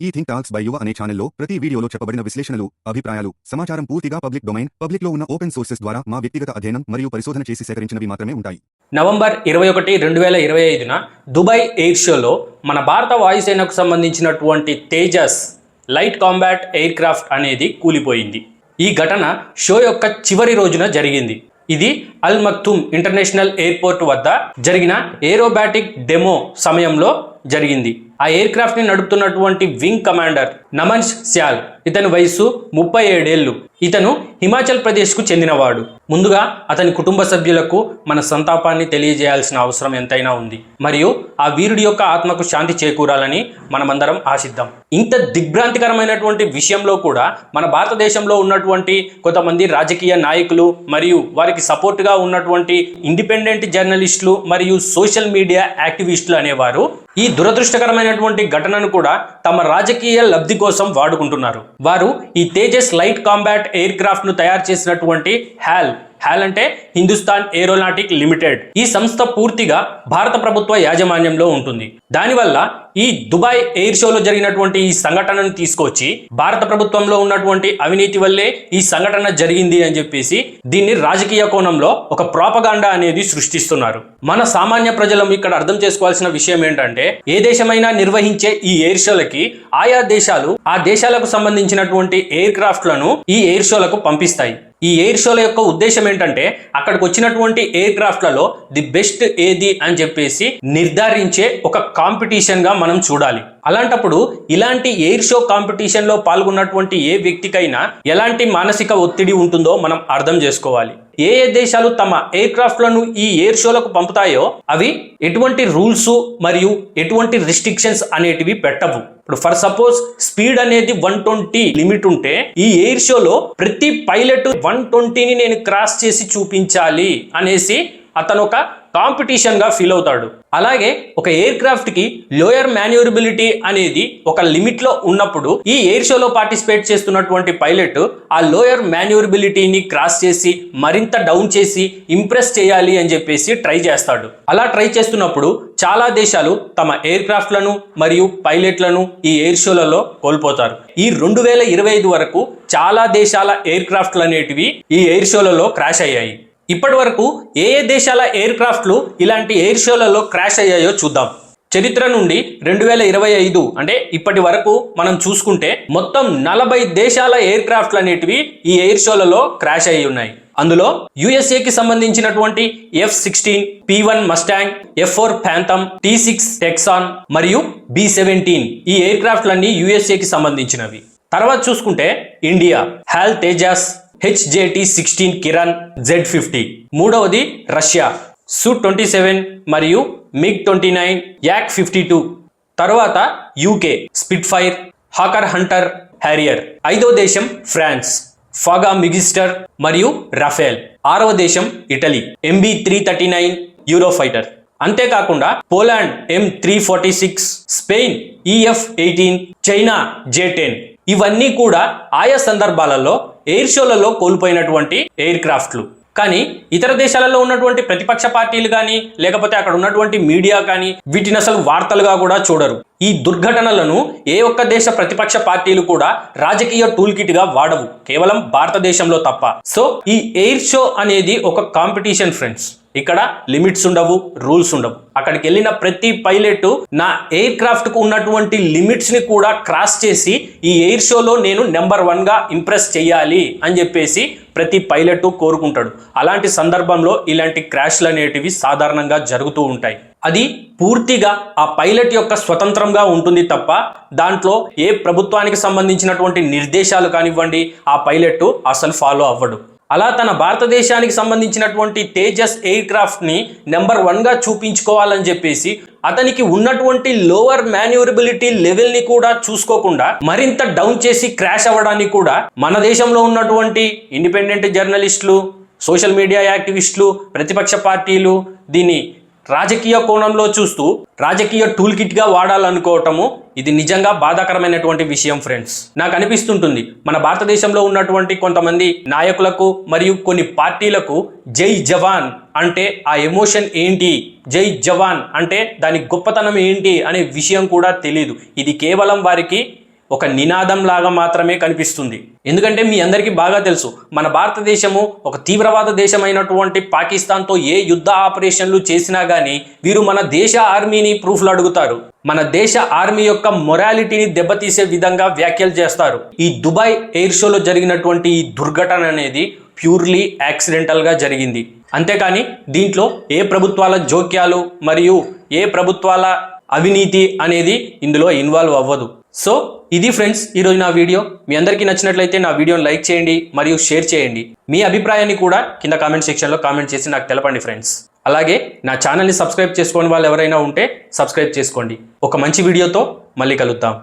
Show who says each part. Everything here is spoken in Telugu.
Speaker 1: ఈ థింక్ టాక్స్ బై యువ అనే ఛానల్లో ప్రతి వీడియోలో చెప్పబడిన విశ్లేషణలు అభిప్రాయాలు సమాచారం పూర్తిగా పబ్లిక్ డొమైన్ పబ్లిక్లో ఉన్న ఓపెన్ సోర్సెస్ ద్వారా మా వ్యక్తిగత అధ్యయనం మరియు పరిశోధన చేసి సేకరించినవి మాత్రమే ఉంటాయి.
Speaker 2: నవంబర్ ఇరవై ఒకటి రెండు వేల ఇరవై ఐదున దుబాయ్ ఎయిర్ షోలో మన భారత వాయుసేనకు సంబంధించినటువంటి Tejas light combat aircraft అనేది కూలిపోయింది. ఈ ఘటన షో యొక్క చివరి రోజున జరిగింది. ఇది అల్ మక్తుమ్ ఇంటర్నేషనల్ ఎయిర్పోర్ట్ వద్ద జరిగిన ఏరోబాటిక్ డెమో సమయంలో జరిగింది. ఆ ఎయిర్ క్రాఫ్ట్ని నడుపుతున్నటువంటి వింగ్ కమాండర్ నమన్స్ శాల్ ఇతని వయసు ముప్పై ఏడేళ్ళు ఇతను హిమాచల్ ప్రదేశ్కు చెందినవాడు. ముందుగా అతని కుటుంబ సభ్యులకు మన సంతాపాన్ని తెలియజేయాల్సిన అవసరం ఎంతైనా ఉంది. మరియు ఆ వీరుడి యొక్క ఆత్మకు శాంతి చేకూరాలని మనమందరం ఆశిద్దాం. ఇంత దిగ్భ్రాంతికరమైనటువంటి విషయంలో కూడా మన భారతదేశంలో ఉన్నటువంటి కొంతమంది రాజకీయ నాయకులు మరియు వారికి సపోర్ట్గా ఉన్నటువంటి ఇండిపెండెంట్ జర్నలిస్టులు మరియు సోషల్ మీడియా యాక్టివిస్టులు అనేవారు ఈ దురదృష్టకరమైన దురదృష్టకరమైనటువంటి ఘటనను కూడా తమ రాజకీయ లబ్ధి కోసం వాడుకుంటున్నారు. వారు ఈ తేజస్ లైట్ కాంబాట్ ఎయిర్ క్రాఫ్ట్ను తయారు చేసినటువంటి హ్యాల్ హ్యాల్ అంటే హిందుస్థాన్ ఏరోనాటిక్ లిమిటెడ్. ఈ సంస్థ పూర్తిగా భారత ప్రభుత్వ యాజమాన్యంలో ఉంటుంది. దానివల్ల ఈ దుబాయ్ ఎయిర్ షోలో జరిగినటువంటి ఈ సంఘటనను తీసుకొచ్చి భారత ప్రభుత్వంలో ఉన్నటువంటి అవినీతి వల్లే ఈ సంఘటన జరిగింది అని చెప్పేసి దీన్ని రాజకీయ కోణంలో ఒక ప్రాపగాండా అనేది సృష్టిస్తున్నారు. మన సామాన్య ప్రజలం ఇక్కడ అర్థం చేసుకోవాల్సిన విషయం ఏంటంటే ఏ దేశమైనా నిర్వహించే ఈ ఎయిర్ షోలకి ఆయా దేశాలు ఆ దేశాలకు సంబంధించినటువంటి ఎయిర్ క్రాఫ్ట్లను ఈ ఎయిర్ షోలకు పంపిస్తాయి. ఈ ఎయిర్ షోల యొక్క ఉద్దేశం ఏంటంటే అక్కడికి వచ్చినటువంటి ఎయిర్ క్రాఫ్ట్లలో ది బెస్ట్ ఏది అని చెప్పేసి నిర్ధారించే ఒక కాంపిటీషన్గా మనం చూడాలి. అలాంటప్పుడు ఇలాంటి ఎయిర్ షో కాంపిటీషన్లో పాల్గొన్నటువంటి ఏ వ్యక్తికైనా ఎలాంటి మానసిక ఒత్తిడి ఉంటుందో మనం అర్థం చేసుకోవాలి. ఏ ఏ దేశాలు తమ ఎయిర్ క్రాఫ్ట్లను ఈ ఎయిర్ షోలకు పంపుతాయో అవి ఎటువంటి రూల్స్ మరియు ఎటువంటి రిస్ట్రిక్షన్స్ అనేటివి పెట్టవు. ఇప్పుడు ఫర్ సపోజ్ స్పీడ్ అనేది వన్ ట్వంటీ లిమిట్ ఉంటే ఈ ఎయిర్ షోలో ప్రతి పైలట్ వన్ ట్వంటీని నేను క్రాస్ చేసి చూపించాలి అనేసి అతను ఒక కాంపిటీషన్గా ఫీల్ అవుతాడు. అలాగే ఒక ఎయిర్ క్రాఫ్ట్కి లోయర్ మాన్యూరబిలిటీ అనేది ఒక లిమిట్లో ఉన్నప్పుడు ఈ ఎయిర్ షోలో పార్టిసిపేట్ చేస్తున్నటువంటి పైలట్ ఆ లోయర్ మాన్యూరబిలిటీని క్రాస్ చేసి మరింత డౌన్ చేసి ఇంప్రెస్ చేయాలి అని చెప్పేసి ట్రై చేస్తాడు. అలా ట్రై చేస్తున్నప్పుడు చాలా దేశాలు తమ ఎయిర్ క్రాఫ్ట్లను మరియు పైలట్లను ఈ ఎయిర్ షోలలో కోల్పోతారు. ఈ రెండు వేల ఇరవై ఐదు వరకు చాలా దేశాల ఎయిర్ క్రాఫ్ట్లు అనేటివి ఈ ఎయిర్ షోలలో క్రాష్ అయ్యాయి. ఇప్పటి వరకు ఏ ఏ దేశాల ఎయిర్ క్రాఫ్ట్లు ఇలాంటి ఎయిర్ షోలలో క్రాష్ అయ్యాయో చూద్దాం. చరిత్ర నుండి రెండు వేల ఇరవై ఐదు అంటే ఇప్పటి వరకు మనం చూసుకుంటే మొత్తం నలభై దేశాల ఎయిర్ క్రాఫ్ట్లు అనేటివి ఈ ఎయిర్ షోలలో క్రాష్ అయి ఉన్నాయి. అందులో యుఎస్ఏకి సంబంధించినటువంటి F sixteen P one Mustang F four Phantom T six Texan మరియు బి సెవెంటీన్ ఈ ఎయిర్ క్రాఫ్ట్లన్నీ యుఎస్ఏకి సంబంధించినవి. తర్వాత చూసుకుంటే India HAL Tejas HJT sixteen Kiran Z fifty. మూడవది రష్యా. సు ట్వంటీ సెవెన్ మరియు MiG twenty nine Yak fifty two. తర్వాత UK Spitfire Hawker Hunter Harrier. ఐదో దేశం ఫ్రాన్స్. ఫాగా మిగిస్టర్ మరియు రఫేల్. ఆరవ దేశం Italy. MB three thirty nine Eurofighter. అంతేకాకుండా Poland M three forty six Spain EF eighteen China J ten. ఇవన్నీ కూడా ఆయా సందర్భాలలో ఎయిర్ షోలలో కోల్పోయినటువంటి ఎయిర్ క్రాఫ్ట్లు కానీ ఇతర దేశాలలో ఉన్నటువంటి ప్రతిపక్ష పార్టీలు కానీ లేకపోతే అక్కడ ఉన్నటువంటి మీడియా కానీ వీటిని అసలు వార్తలుగా కూడా చూడరు. ఈ దుర్ఘటనలను ఏ ఒక్క దేశ ప్రతిపక్ష పార్టీలు కూడా రాజకీయ టూల్ కిట్గా వాడవు. కేవలం భారతదేశంలో తప్ప. సో ఈ ఎయిర్ షో అనేది ఒక కాంపిటీషన్ ఫ్రెండ్స్. ఇక్కడ లిమిట్స్ ఉండవు రూల్స్ ఉండవు. అక్కడికి వెళ్ళిన ప్రతి పైలట్ నా ఎయిర్ క్రాఫ్ట్కు ఉన్నటువంటి లిమిట్స్ని కూడా క్రాస్ చేసి ఈ ఎయిర్ షోలో నేను నెంబర్ వన్గా ఇంప్రెస్ చేయాలి అని చెప్పేసి ప్రతి పైలట్ కోరుకుంటాడు. అలాంటి సందర్భంలో ఇలాంటి క్రాష్లు అనేటివి సాధారణంగా జరుగుతూ ఉంటాయి. అది పూర్తిగా ఆ పైలట్ యొక్క స్వతంత్రంగా ఉంటుంది తప్ప దాంట్లో ఏ ప్రభుత్వానికి సంబంధించినటువంటి నిర్దేశాలు కానివ్వండి ఆ పైలట్ అసలు ఫాలో అవ్వడు. అలా తన భారతదేశానికి సంబంధించినటువంటి తేజస్ ఎయిర్ క్రాఫ్ట్ని నెంబర్ వన్గా చూపించుకోవాలని చెప్పేసి అతనికి ఉన్నటువంటి లోవర్ మాన్యూరబిలిటీ లెవెల్ని కూడా చూసుకోకుండా మరింత డౌన్ చేసి క్రాష్ అవ్వడానికి కూడా మన దేశంలో ఉన్నటువంటి ఇండిపెండెంట్ జర్నలిస్టులు సోషల్ మీడియా యాక్టివిస్టులు ప్రతిపక్ష పార్టీలు దీన్ని రాజకీయ కోణంలో చూస్తూ రాజకీయ టూల్ కిట్గా వాడాలనుకోవటము ఇది నిజంగా బాధాకరమైనటువంటి విషయం ఫ్రెండ్స్ నాకు అనిపిస్తుంటుంది మన భారతదేశంలో ఉన్నటువంటి కొంతమంది నాయకులకు మరియు కొన్ని పార్టీలకు జై జవాన్ అంటే ఆ ఎమోషన్ ఏంటి? జై జవాన్ అంటే దాని గొప్పతనం ఏంటి అనే విషయం కూడా తెలియదు ఇది కేవలం వారికి ఒక నినాదం లాగా మాత్రమే కనిపిస్తుంది. ఎందుకంటే మీ అందరికీ బాగా తెలుసు మన భారతదేశము ఒక తీవ్రవాద దేశమైనటువంటి పాకిస్తాన్తో ఏ యుద్ధ ఆపరేషన్లు చేసినా కానీ వీరు మన దేశ ఆర్మీని ప్రూఫ్లు అడుగుతారు. మన దేశ ఆర్మీ యొక్క మొరాలిటీని దెబ్బతీసే విధంగా వ్యాఖ్యలు చేస్తారు. ఈ దుబాయ్ ఎయిర్ షోలో జరిగినటువంటి ఈ దుర్ఘటన అనేది ప్యూర్లీ యాక్సిడెంటల్గా జరిగింది. అంతేకాని దీంట్లో ఏ ప్రభుత్వాల జోక్యాలు మరియు ఏ ప్రభుత్వాల అవినీతి అనేది ఇందులో ఇన్వాల్వ్ అవ్వదు. సో ఇది ఫ్రెండ్స్ ఈరోజు నా వీడియో. మీ అందరికీ నచ్చినట్లయితే నా వీడియోని లైక్ చేయండి మరియు షేర్ చేయండి. మీ అభిప్రాయాన్ని కూడా కింద కామెంట్ సెక్షన్లో కామెంట్ చేసి నాకు తెలపండి ఫ్రెండ్స్. అలాగే నా ఛానల్ని సబ్స్క్రైబ్ చేసుకోని వాళ్ళు ఎవరైనా ఉంటే సబ్స్క్రైబ్ చేసుకోండి. ఒక మంచి వీడియోతో మళ్ళీ కలుద్దాం.